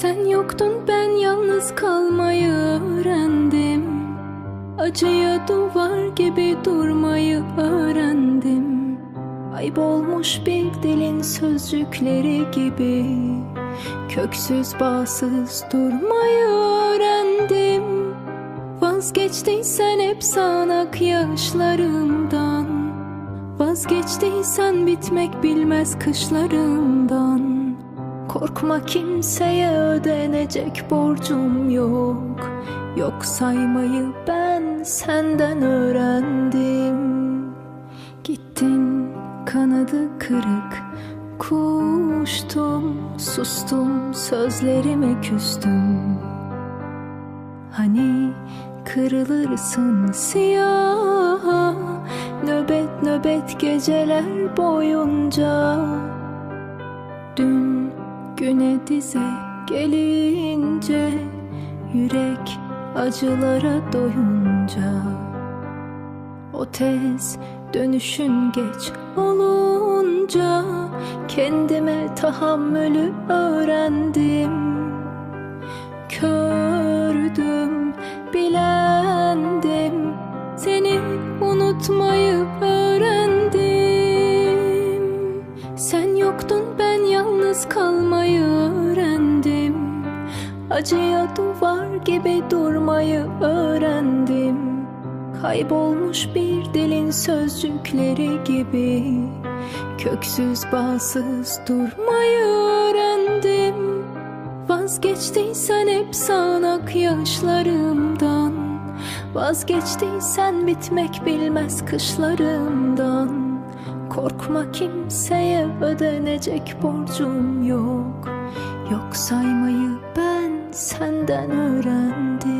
Sen yoktun ben yalnız kalmayı öğrendim. Acıya duvar gibi durmayı öğrendim. Kaybolmuş bir dilin sözcükleri gibi Köksüz bağsız durmayı öğrendim. Vazgeçtiysen hep sağanak yaşlarımdan. Vazgeçtiysen bitmek bilmez kışlarımdan Korkma kimseye ödenecek borcum yok. Yok saymayı ben senden öğrendim. Gittin kanadı kırık. Kuştum sustum sözlerime küstüm. Hani kırılırsın siyah Nöbet nöbet geceler boyunca. Dün güne dize gelince Yürek acılara doyunca. O tez dönüşün geç olunca Kendime tahammülü öğrendim. Kördüm, bilendim Seni unutmayı öğrendim. Sen yoktun ben yalnız kalmayı öğrendim. Acıya duvar gibi durmayı öğrendim. Kaybolmuş bir dilin sözcükleri gibi Köksüz bağsız durmayı öğrendim. Vazgeçtiysen hep sağanak yaşlarımdan. Vazgeçtiysen bitmek bilmez kışlarımdan Korkma kimseye ödenecek borcum yok. Yok saymayı ben senden öğrendim